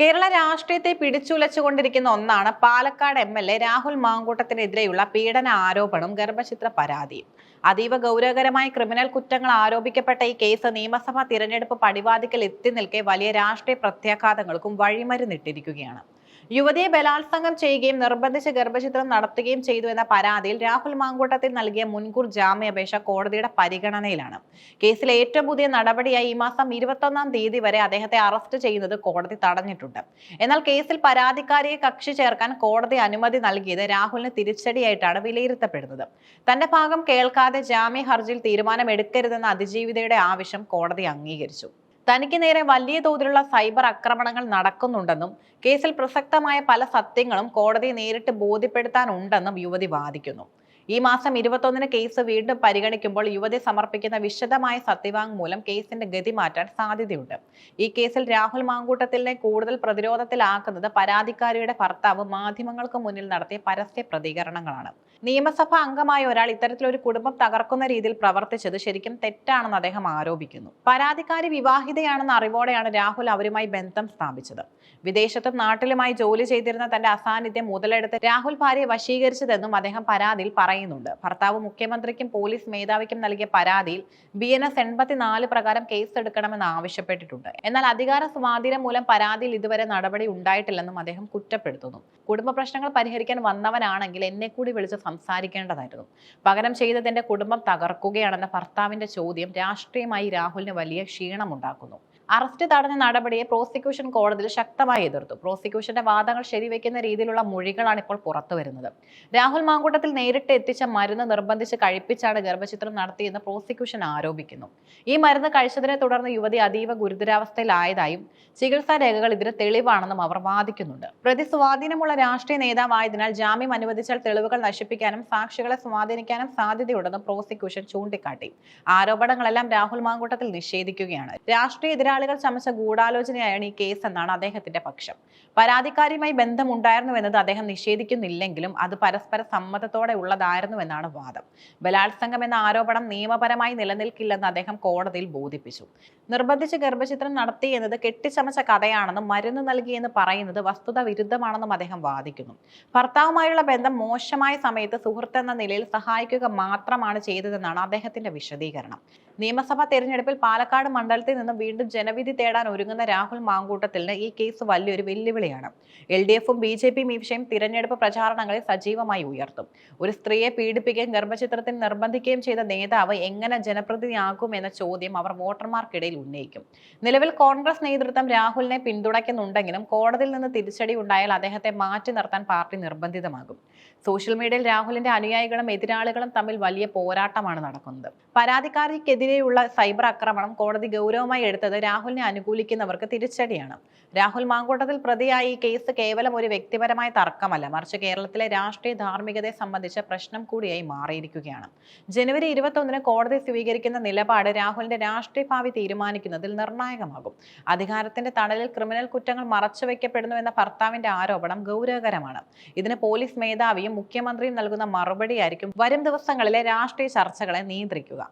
കേരള രാഷ്ട്രീയത്തെ പിടിച്ചുലച്ചുകൊണ്ടിരിക്കുന്ന ഒന്നാണ് Palakkad M L A Rahul മാങ്കൂട്ടത്തിനെതിരെയുള്ള പീഡന ആരോപണം ഗർഭചിത്ര പരാതിയും. അതീവ ഗൗരവകരമായ ക്രിമിനൽ കുറ്റങ്ങൾ ആരോപിക്കപ്പെട്ട ഈ കേസ് നിയമസഭാ തിരഞ്ഞെടുപ്പ് പടിവാതിക്കൽ എത്തി നിൽക്കെ വലിയ രാഷ്ട്രീയ പ്രത്യാഘാതങ്ങൾക്കും വഴിമരുന്നിട്ടിരിക്കുകയാണ്. യുവതിയെ ബലാത്സംഗം ചെയ്യുകയും നിർബന്ധിച്ച് ഗർഭചിത്രം നടത്തുകയും ചെയ്തു എന്ന പരാതിയിൽ രാഹുൽ മാങ്കൂട്ടത്തിൽ നൽകിയ മുൻകൂർ ജാമ്യാപേക്ഷ കോടതിയുടെ പരിഗണനയിലാണ്. കേസിലെ ഏറ്റവും പുതിയ നടപടിയായി ഈ മാസം ഇരുപത്തൊന്നാം തീയതി വരെ അദ്ദേഹത്തെ അറസ്റ്റ് ചെയ്യുന്നത് കോടതി തടഞ്ഞിട്ടുണ്ട്. എന്നാൽ കേസിൽ പരാതിക്കാരിയെ കക്ഷി ചേർക്കാൻ കോടതി അനുമതി നൽകിയത് രാഹുലിന് തിരിച്ചടിയായിട്ടാണ് വിലയിരുത്തപ്പെടുന്നത്. തന്റെ ഭാഗം കേൾക്കാതെ ജാമ്യ ഹർജിയിൽ തീരുമാനമെടുക്കരുതെന്ന അതിജീവിതയുടെ ആവശ്യം കോടതി അംഗീകരിച്ചു. തനിക്ക് നേരെ വലിയ തോതിലുള്ള സൈബർ ആക്രമണങ്ങൾ നടക്കുന്നുണ്ടെന്നും കേസിൽ പ്രസക്തമായ പല സത്യങ്ങളും കോടതി നേരിട്ട് ബോധ്യപ്പെടുത്താനുണ്ടെന്നും യുവതി വാദിക്കുന്നു. ഈ മാസം ഇരുപത്തൊന്നിന് കേസ് വീണ്ടും പരിഗണിക്കുമ്പോൾ യുവതി സമർപ്പിക്കുന്ന വിശദമായ സത്യവാങ്മൂലം കേസിന്റെ ഗതി മാറ്റാൻ സാധ്യതയുണ്ട്. ഈ കേസിൽ രാഹുൽ മാങ്കൂട്ടത്തിലിനെ കൂടുതൽ പ്രതിരോധത്തിലാക്കുന്നത് പരാതിക്കാരിയുടെ ഭർത്താവ് മാധ്യമങ്ങൾക്ക് മുന്നിൽ നടത്തിയ പരസ്യ പ്രതികരണങ്ങളാണ്. നിയമസഭാ അംഗമായ ഒരാൾ ഇത്തരത്തിലൊരു കുടുംബം തകർക്കുന്ന രീതിയിൽ പ്രവർത്തിച്ചത് ശരിക്കും തെറ്റാണെന്ന് അദ്ദേഹം ആരോപിക്കുന്നു. പരാതിക്കാരി വിവാഹിതയാണെന്ന അറിവോടെയാണ് രാഹുൽ അവരുമായി ബന്ധം സ്ഥാപിച്ചത്. വിദേശത്തും നാട്ടിലുമായി ജോലി ചെയ്തിരുന്ന തന്റെ അസാന്നിധ്യം മുതലെടുത്ത് രാഹുൽ ഭാര്യയെ വശീകരിച്ചതെന്നും അദ്ദേഹം പരാതിയിൽ പറയുന്നുണ്ട്. ഭർത്താവ് മുഖ്യമന്ത്രിക്കും പോലീസ് മേധാവിക്കും നൽകിയ പരാതിയിൽ ബി എൻ എസ് എൺപത്തിനാല് പ്രകാരം കേസ് എടുക്കണമെന്ന് ആവശ്യപ്പെട്ടിട്ടുണ്ട്. എന്നാൽ അധികാര സ്വാധീനം മൂലം പരാതിയിൽ ഇതുവരെ നടപടി ഉണ്ടായിട്ടില്ലെന്നും അദ്ദേഹം കുറ്റപ്പെടുത്തുന്നു. കുടുംബ പ്രശ്നങ്ങൾ പരിഹരിക്കാൻ വന്നവനാണെങ്കിൽ എന്നെ കൂടി വിളിച്ച് സംസാരിക്കേണ്ടതായിരുന്നു. പകരം ചെയ്തതിന്റെ കുടുംബം തകർക്കുകയാണെന്ന ഭർത്താവിന്റെ ചോദ്യം രാഷ്ട്രീയമായി രാഹുലിന് വലിയ ക്ഷീണമുണ്ടാക്കുന്നു. അറസ്റ്റ് തടഞ്ഞ നടപടിയെ പ്രോസിക്യൂഷൻ കോടതിയിൽ ശക്തമായി എതിർത്തു. പ്രോസിക്യൂഷന്റെ വാദങ്ങൾ ശരിവെക്കുന്ന രീതിയിലുള്ള മൊഴികളാണ് ഇപ്പോൾ പുറത്തു വരുന്നത്. രാഹുൽ മാങ്കൂട്ടത്തിൽ നേരിട്ട് എത്തിച്ച മരുന്ന് നിർബന്ധിച്ച് കഴിപ്പിച്ചാണ് ഗർഭചിത്രം നടത്തിയെന്ന് പ്രോസിക്യൂഷൻ ആരോപിക്കുന്നു. ഈ മരുന്ന് കഴിച്ചതിനെ തുടർന്ന് യുവതി അതീവ ഗുരുതരാവസ്ഥയിലായതായും ചികിത്സാ രേഖകൾ ഇതിന് തെളിവാണെന്നും അവർ വാദിക്കുന്നുണ്ട്. പ്രതി സ്വാധീനമുള്ള രാഷ്ട്രീയ നേതാവായതിനാൽ ജാമ്യം അനുവദിച്ചാൽ തെളിവുകൾ നശിപ്പിക്കാനും സാക്ഷികളെ സ്വാധീനിക്കാനും സാധ്യതയുണ്ടെന്നും പ്രോസിക്യൂഷൻ ചൂണ്ടിക്കാട്ടി. ആരോപണങ്ങളെല്ലാം രാഹുൽ മാങ്കൂട്ടത്തിൽ നിഷേധിക്കുകയാണ്. രാഷ്ട്രീയ എതിരാളികൾ ചമച്ച ഗൂഢാലോചനയാണ് ഈ കേസ് എന്നാണ് അദ്ദേഹത്തിന്റെ പക്ഷം. പരാതിക്കാരിയുമായി ബന്ധമുണ്ടായിരുന്നുവെന്നത് അദ്ദേഹം നിഷേധിക്കുന്നില്ലെങ്കിലും അത് പരസ്പര സമ്മതത്തോടെ ഉള്ളതായിരുന്നുവെന്നാണ് വാദം. ബലാത്സംഗം എന്ന ആരോപണം നിയമപരമായി നിലനിൽക്കില്ലെന്ന് അദ്ദേഹം കോടതിയിൽ ബോധിപ്പിച്ചു. നിർബന്ധിച്ച് ഗർഭചിത്രം നടത്തി എന്നത് കെട്ടിച്ചമച്ച കഥയാണെന്നും മരുന്ന് നൽകിയെന്ന് പറയുന്നത് വസ്തുത വിരുദ്ധമാണെന്നും അദ്ദേഹം വാദിക്കുന്നു. ഭർത്താവുമായുള്ള ബന്ധം മോശമായ സമയത്ത് സുഹൃത്ത് എന്ന നിലയിൽ സഹായിക്കുക മാത്രമാണ് ചെയ്തതെന്നാണ് അദ്ദേഹത്തിന്റെ വിശദീകരണം. നിയമസഭാ തെരഞ്ഞെടുപ്പിൽ പാലക്കാട് മണ്ഡലത്തിൽ നിന്ന് വീണ്ടും ജനവിധി തേടാൻ ഒരുങ്ങുന്ന രാഹുൽ മാങ്കൂട്ടത്തിന് ഈ കേസ് വലിയൊരു വെല്ലുവിളിയാണ്. എൽ ഡി എഫും ബി ജെ പിയും ഈ വിഷയം തിരഞ്ഞെടുപ്പ് പ്രചാരണങ്ങളിൽ സജീവമായി ഉയർത്തും. ഒരു സ്ത്രീയെ പീഡിപ്പിക്കുകയും ഗർഭചിത്രത്തിന് നിർബന്ധിക്കുകയും ചെയ്ത നേതാവ് എങ്ങനെ ജനപ്രതിനിധിയാകും എന്ന ചോദ്യം അവർ വോട്ടർമാർക്കിടയിൽ ഉന്നയിക്കും. നിലവിൽ കോൺഗ്രസ് നേതൃത്വം രാഹുലിനെ പിന്തുണയ്ക്കുന്നുണ്ടെങ്കിലും കോടതിയിൽ നിന്ന് തിരിച്ചടി ഉണ്ടായാൽ അദ്ദേഹത്തെ മാറ്റി നിർത്താൻ പാർട്ടി നിർബന്ധിതമാകും. സോഷ്യൽ മീഡിയയിൽ രാഹുലിന്റെ അനുയായികളും എതിരാളികളും തമ്മിൽ വലിയ പോരാട്ടമാണ് നടക്കുന്നത്. പരാതിക്കാരിക്കെതിരെയുള്ള സൈബർ ആക്രമണം കോടതി ഗൗരവമായി എടുത്തത് രാഹുലിനെ അനുകൂലിക്കുന്നവർക്ക് തിരിച്ചടിയാണ്. രാഹുൽ മാങ്കോട്ടത്തിൽ പ്രതിയായി ഈ കേസ് കേവലം ഒരു വ്യക്തിപരമായ തർക്കമല്ല. മറിച്ച് കേരളത്തിലെ രാഷ്ട്രീയ ധാർമ്മികതയെ സംബന്ധിച്ച പ്രശ്നം കൂടിയായി മാറിയിരിക്കുകയാണ്. ജനുവരി ഇരുപത്തൊന്നിന് കോടതി സ്വീകരിക്കുന്ന നിലപാട് രാഹുലിന്റെ രാഷ്ട്രീയ ഭാവി തീരുമാനിക്കുന്നതിൽ നിർണായകമാകും. അധികാരത്തിന്റെ തണലിൽ ക്രിമിനൽ കുറ്റങ്ങൾ മറച്ചുവെക്കപ്പെടുന്നു എന്ന ഭർത്താവിന്റെ ആരോപണം ഗൗരവകരമാണ്. ഇതിന് പോലീസ് മേധാവിയും മുഖ്യമന്ത്രിയും നൽകുന്ന മറുപടിയായിരിക്കും വരും ദിവസങ്ങളിലെ രാഷ്ട്രീയ ചർച്ചകളെ നിയന്ത്രിക്കുക.